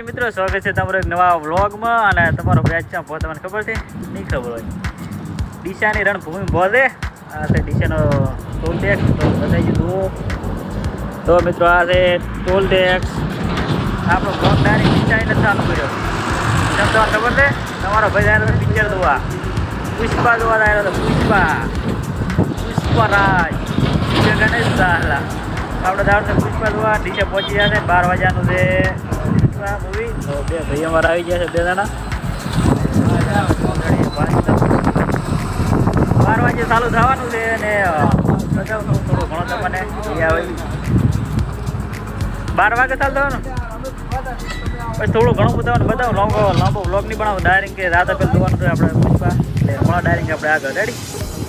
મિત્રો, સ્વાગત છે તમારો એક નવા વ્લોગમાં અને તમારો બેચ છે તમને ખબર છે? નહીં ખબર હોય. ડીસાની રણભૂમિ બોલે. આ છે દિશાનો ટોલ ટેક્સ તો બતાવી જુઓ તો મિત્રો, આ છે ટોલ ટેક્સ આપણો બ્લોગ ડાયરેક્ટ નથી ચાલુ કર્યો તમને તો ખબર છે? તમારો ભાઈ આવ્યો પિક્ચર જોવા. પુષ્પા જોવા આવ્યો હતો પુષ્પા. પુષ્પરાજ ગણેશ આપણે દાળ પુષ્પા જોવા ડીસે પહોંચી જાય બાર વાગ્યાનું છે. તો આવી ગયા છે બે બાર વાગે ચાલુ થવાનું છે અને બતાવું થોડું ઘણો બાર વાગે ચાલુ થવાનું થોડું ઘણું બતાવવાનું બતાવું લાંબો લાંબો બ્લોગ નહીં બનાવું ડાયરેક્ટ કે રાત પેલું જોવાનું છે આપણે પુષ્પા એટલે હમણાં ડાયરેક્ટ આપણે આગળ ready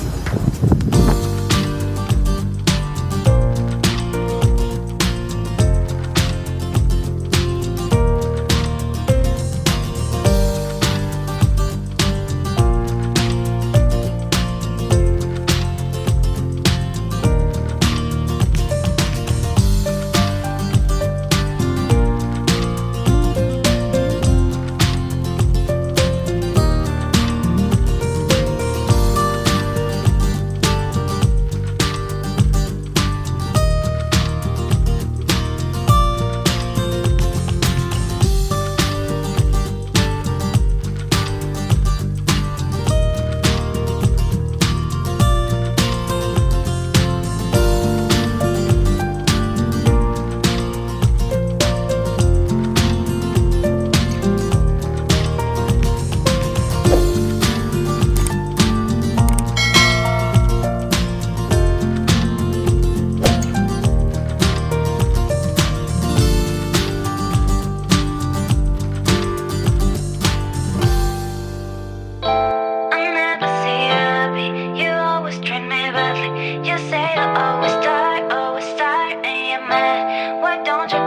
me. Why don't you?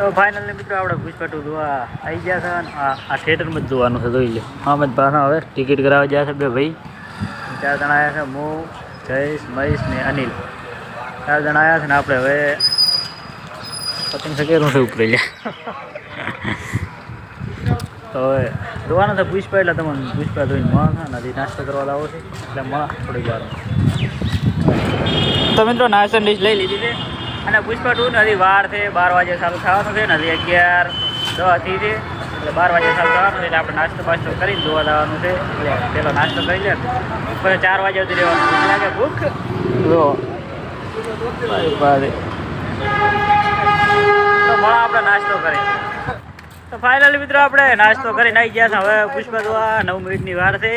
તો ફાઇનલી મિત્રો આપણે પુષ્પા ટુ જોવા આવી ગયા છે આ થિયેટરમાં જ જોવાનું છે, જોઈ લો મેં પાછા હવે ટિકિટ કરાવવા ગયા છે બે ભાઈ. ચાર જણા આવ્યા છે હું જયેશ, મહેશ ને અનિલ. ચાર જણા આવ્યા છે ને આપણે હવે પતંગ સકેરું છે ઉપર લ્યા. તો હવે જોવાનું છે પૂછપા એટલે તમને પૂછપા જોઈને મળે નથી નાસ્તો કરવા લાવો છે, એટલે મળે થોડીક વાર તો મિત્રો નાસ્તા ડીશ લઈ લીધી છે. અને પુષ્પા ટુ નથી વાર છે બાર વાગે ચાલુ થવાનું છે નથી અગિયાર દસથી છે. એટલે બાર વાગે ચાલુ થવાનું એટલે આપણે નાસ્તો બાસ્તો કરીને જોવા જવાનું છે. એટલે પેલો નાસ્તો કરી લે. પછી ચાર વાગે સુધી રહેવાનું. ભૂખ લાગે ભૂખ? જો. તો ભણા આપણે નાસ્તો કરીએ તો ફાઇનલી મિત્રો આપણે નાસ્તો કરીને આવી ગયા છે. હવે પુષ્પા દોવા નવ મિનિટની વાર છે.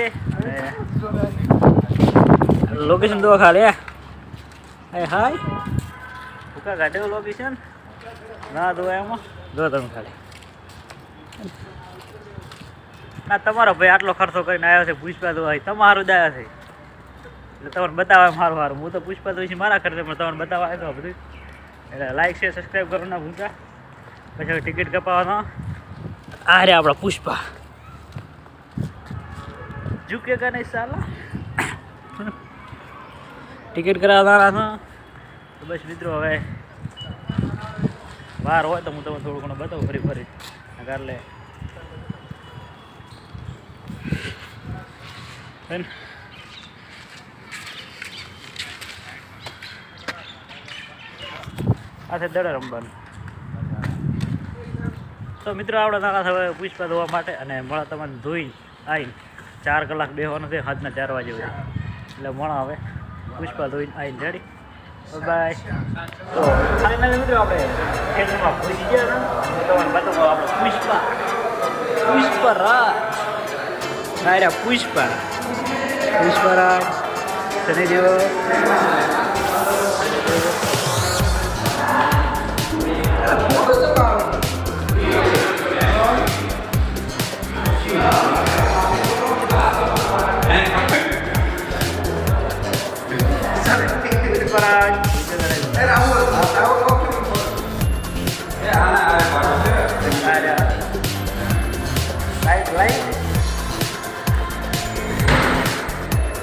લોકેશન દો ખાલી હાય હાય. ભૂકા કાઢેલું લોકેશન ના? દોવા એમાં. જો તમે ખાલી. ના તમારો ભાઈ આટલો ખર્ચો કરીને આવ્યો છે પુષ્પા દોવા તમારું દયા છે. એટલે તમને બતાવે મારું સારું હું તો પુષ્પા દોઈ મારા ખર્ચે પણ તમને બતાવવા આવ્યો બધું. એટલે લાઈક શેર સબસ્ક્રાઈબ કરો ના ભૂલતા. પછી ટિકિટ કપાવવાનો. આ રે આપણા પુષ્પા. ઝુકેગા નહીં સાલા? ટિકિટ કરાવવાના તો બસ મિત્રો હવે બહાર હોય તો હું તમને થોડું ઘણું બતાવું ફરી ફરી એટલે? આ છે દડા રમવાનું તો મિત્રો આપણે નાના હવે પુષ્પા ધોવા માટે અને મળા તમને ધોઈ આવીને ચાર કલાક બેસવાનું છે, સાંજના ચાર વાગે. એટલે મળા હવે પુષ્પા ધોઈને આવીને જડી બાય તો ફાઇનલી મિત્રો આપણે ખેતરમાં પહોંચી ગયા હું તમને બતાવું આપણે પુષ્પા. પુષ્પા રાજ નાયરા પુષ્પા. પુષ્પા રાજ શનિદેવ.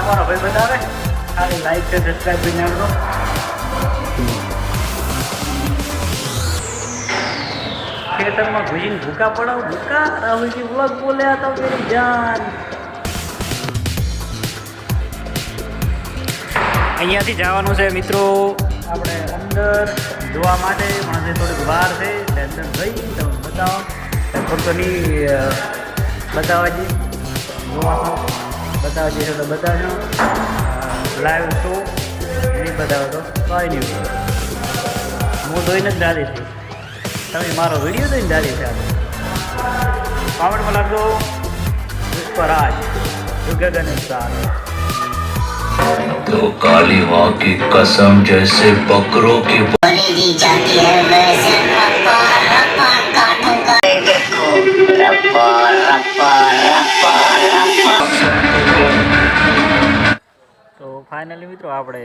તમારો ભાઈ બતાવે. ખાલી લાઈક છે સબસ્ક્રાઈબ કરી નાખો ખેતરમાં ઘૂસીને ભૂકા પડાવ, ભૂકા? રાહુલજી વ્લોગ બોલ્યા હતા મેરી જાન. અહીંયાથી જવાનું છે મિત્રો. આપણે અંદર જોવા માટે પણ હજી થોડીક વાર છે, એટલે થઈ તમે બતાવો. તો નહીં બતાવવા જઈએ. જોવા બતાવવા જઈએ તો બતાવજો લાઈવ શો નહીં બતાવો તો કંઈ નહીં હું જોઈને જ ડાલી છે તમે મારો વિડીયો જોઈને ડાલી છે આપણે કોમેન્ટમાં લખજો પુષ્પરાજ યુગગન સાર तो काली माँ की कसम जैसे बकरों की बोली जाती है ફાઇનલી મિત્રો, આપણે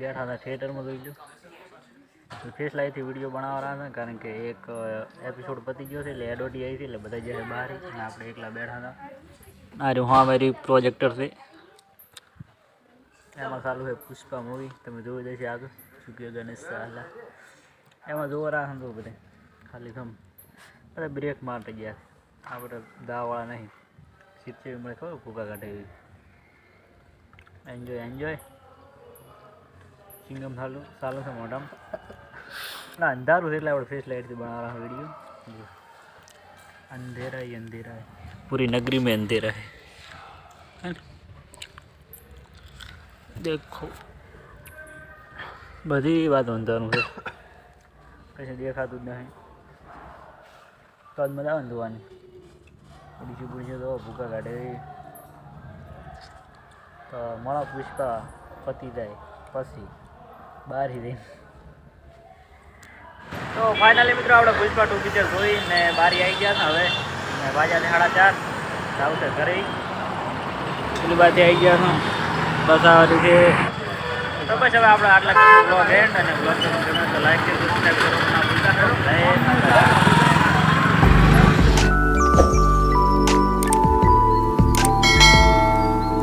બેઠા હતા થિયેટરમાં જોઈ લો ફેસ લાઈથી વીડિયો બનાવવાના હતા કારણ કે એક એપિસોડ પતી ગયો છે, એટલે એડોટી આવી છે, એટલે બધા જ્યારે બહાર અને આપણે એકલા બેઠા હતા આ રહ્યું હા મારી પ્રોજેક્ટર છે. એમાં ચાલુ છે પુષ્પા મૂવી તમે જોઈ જશે આગળ. ચૂક્યો ગણેશ સાહલા એમાં જોવા રાખે તો બધે. ખાલી ગમ. બધા બ્રેક મારતા ગયા આપણે દાવાળા નહીં. સિત્તેર મળે ખબર? ફૂગા કાઢે એવી. એન્જોય એન્જોય સિંગમ સારું સારું છે મોઢામાં. ના, અંધારું છે એટલે આપણે ફેસ લાઇટથી બનાવવાના વીડિયો અંધેરા હી અંધેરા પૂરી નગરી મેં અંધેરા હે દેખો. બધી વાત અંધારું છે. પછી દેખાતું જ નહીં. તો જ મજા આવે ને જોવાની. બીજું પૂછ્યું તો ભૂકા કાઢે. તો મળા પુષ્પા પતી જાય પછી બહાર જઈને તો ફાઇનલી મિત્રો આપણે પુષ્પા ટુ પિક્ચર જોઈને બારી આવી ગયા ને હવે. ને વાગ્યા સાડા ચાર. જાવું ઘરે. પેલી બાજુ આવી ગયા ને બસ આ રીતે તો બસ હવે આપણે આટલા બ્લોગ એન્ડ અને બ્લોગ લાઈક કરવાનું ના ભૂલતા. દી.